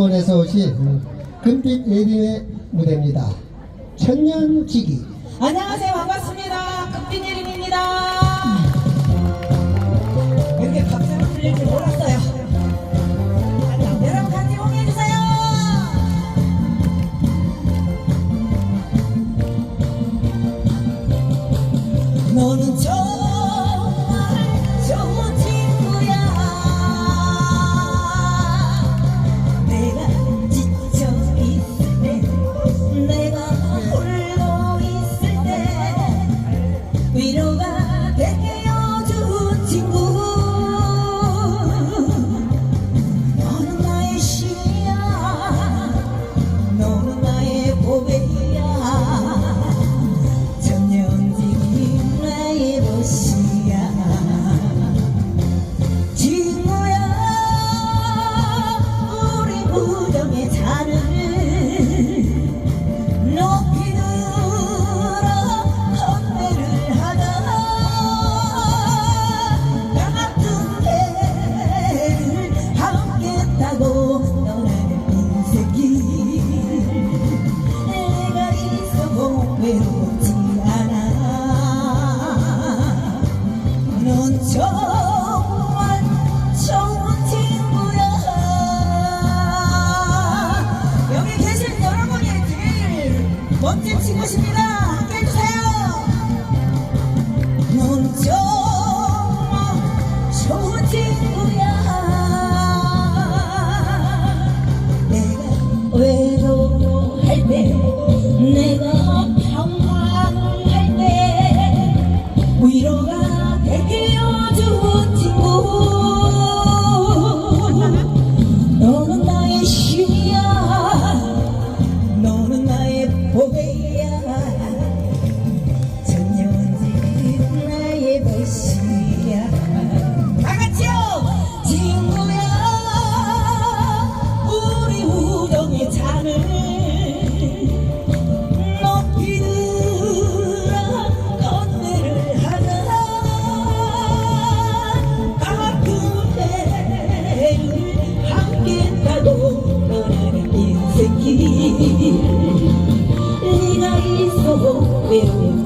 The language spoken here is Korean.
원에서 오신 금빛 예림의 무대입니다. 천년지기. 안녕하세요. 반갑습니다. 끝비예림입니다. 이렇게 박수를 들릴 줄 몰랐어요. 여러분 같이 홍해주세요. 너는 무덤의 잔을 멋진 친구십니다. 함께 해주세요. 넌 정말 좋은 친구야. 내가 외로워할 때 내가 평안할 때 위로가 해 Aleluia.